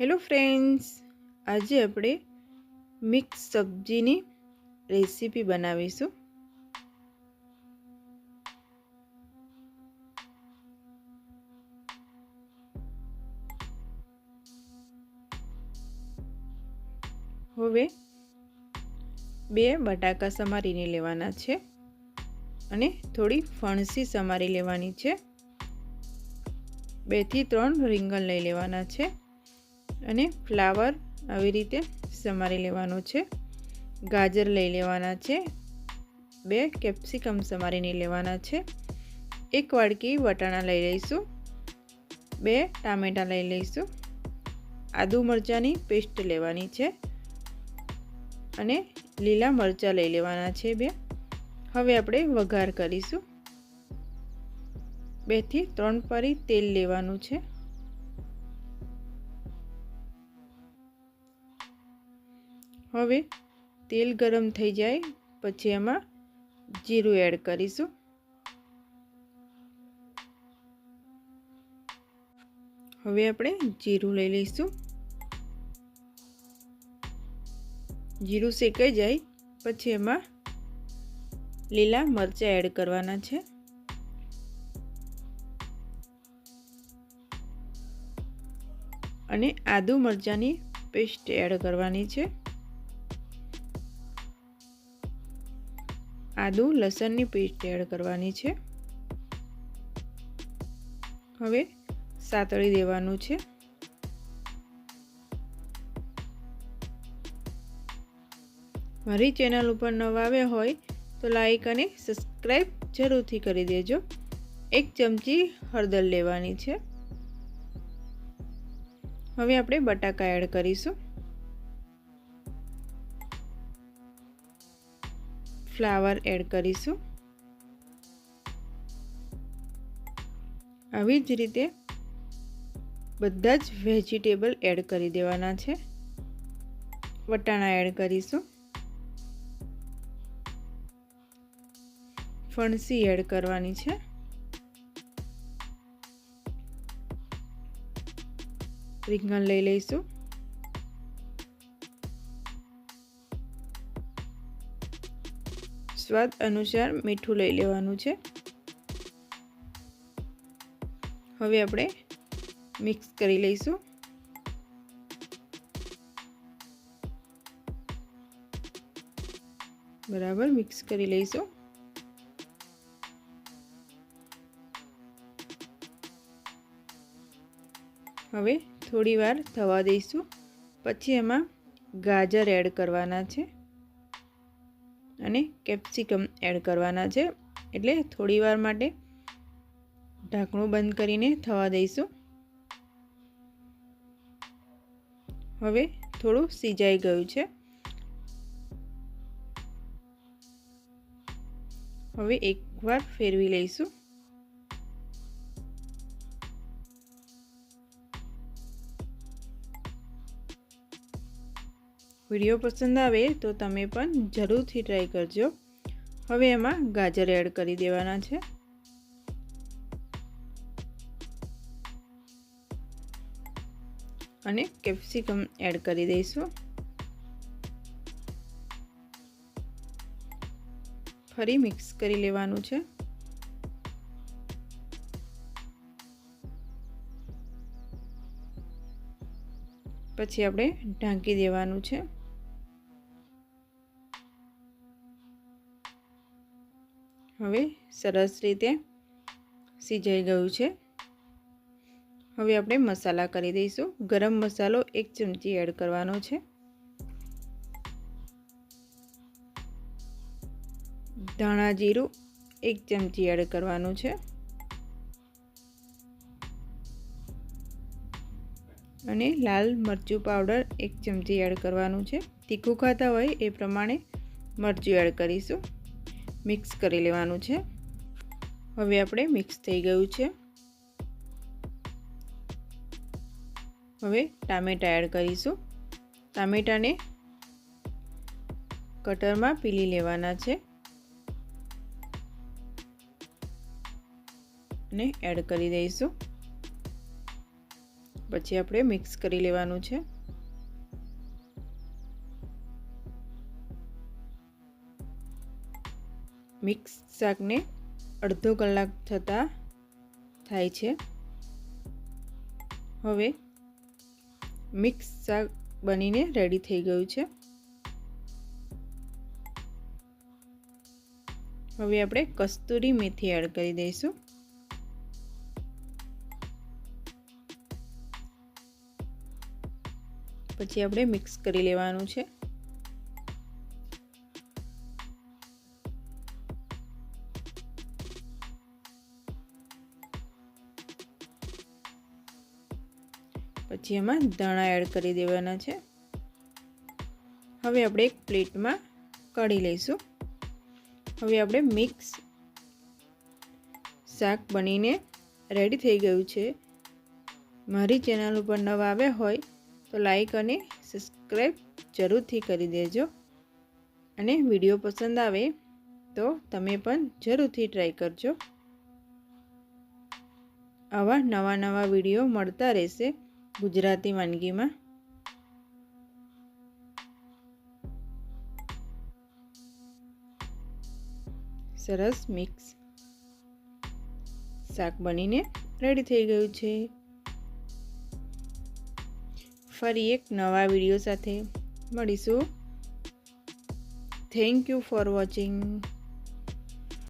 Hello friends આજે આપણે mix સબ્જીની recipe બનાવીશું. હવે બે બટાકા સમારીને લેવાના છે અને થોડી ફણસી સમારી લેવાની છે. બેથી ત્રણ રીંગણ લઈ લેવાના છે. અને ફ્લાવર આવી રીતે સમારી લેવાનો છે. ગાજર લઈ લેવાના છે. બે કેપ્સિકમ સમારીને લેવાના છે. એક વાડકી વટાણા લઈ લઈશું. બે ટામેટાં લઈ લઈશું. આદુ મરચાંની પેસ્ટ લેવાની છે. અને લીલા મરચાં લઈ લેવાના છે બે. હવે આપણે વઘાર કરીશું. બેથી ત્રણ પરી તેલ લેવાનું છે. હવે તેલ ગરમ થઈ જાય, પછી એમાં જીરું એડ કરીશું. હવે આપણે જીરું લઈ લઈશું. જીરું શેકાઈ જાય, પછી એમાં લીલા મરચાં એડ કરવાના છે. અને આદુ મરચાંની પેસ્ટ એડ કરવાની છે. આદુ, લસણની પેસ્ટ એડ કરવાની છે. હવે સાતળી દેવાનું છે. મારી ચેનલ ઉપર નવા આવ્યા હોય તો લાઈક અને સબસ્ક્રાઈબ જરૂરથી કરી દેજો. એક ચમચી હળદર લેવાની છે. હવે આપણે બટાકા એડ કરીશું. ફ્લાવર એડ કરીશું. આવી જ રીતે બધા જ વેજીટેબલ એડ કરી દેવાના છે. વટાણા એડ કરીશું. ફણસી એડ કરવાની છે. રીંગણ લઈ લઈશું. સ્વાદ અનુસાર મીઠું લઈ લેવાનું છે. હવે આપણે મિક્સ કરી લઈશું. બરાબર, મિક્સ કરી લઈશું. હવે થોડી વાર થવા દઈશું. પછી એમાં ગાજર એડ કરવાના છે. અને કેપ્સિકમ એડ કરવાના છે. એટલે થોડી વાર માટે ઢાંકણું બંધ કરીને થવા દઈશું. હવે થોડું સિજાઈ ગયું છે. હવે એકવાર ફેરવી લઈશું. વીડિયો પસંદ આવે તો તમે પણ જરૂરથી ટ્રાય કરજો. હવે એમાં ગાજર એડ કરી દેવાના છે. અને કેપ્સિકમ એડ કરી દઈશું. ફરી મિક્સ કરી લેવાનું છે. પછી આપણે ઢાંકી દેવાનું છે. હવે સરસ રીતે સિજાઈ ગયું છે. હવે આપણે મસાલા કરી દઈશું. ગરમ મસાલો એક ચમચી એડ કરવાનો છે. ધાણા જીરું એક ચમચી એડ કરવાનું છે. અને લાલ મરચું પાવડર એક ચમચી એડ કરવાનું છે. તીખું ખાતા હોય એ પ્રમાણે મરચું એડ કરીશું. મિક્સ કરી લેવાનું છે. હવે આપણે મિક્સ થઈ ગયું છે. હવે ટામેટાં એડ કરીશું. ટામેટાને કટરમાં પીલી લેવાના છે. અને એડ કરી દઈશું. પછી આપણે મિક્સ કરી લેવાનું છે. મિક્સ શાકને અડધો કલાક થતાં થાય છે. હવે મિક્સ શાક બનીને રેડી થઈ ગયું છે. હવે આપણે કસ્તુરી મેથી એડ કરી દઈશું. પછી આપણે મિક્સ કરી લેવાનું છે. પછી એમાં ધાણા એડ કરી દેવાના છે. હવે આપણે એક પ્લેટમાં કાઢી લઈશું. હવે આપણે મિક્સ શાક બનીને રેડી થઈ ગયું છે. મારી ચેનલ ઉપર નવા આવ્યા હોય તો લાઈક અને સબસ્ક્રાઈબ જરૂરથી કરી દેજો. અને વીડિયો પસંદ આવે તો તમે પણ જરૂરથી ટ્રાય કરજો. આવા નવા નવા વીડિયો મળતા રહેશે. ગુજરાતી વાનગીમાં? સરસ મિક્સ શાક બનીને રેડી થઈ ગયું છે. ફરી એક નવા વીડિયો સાથે મળીશું. Thank you for watching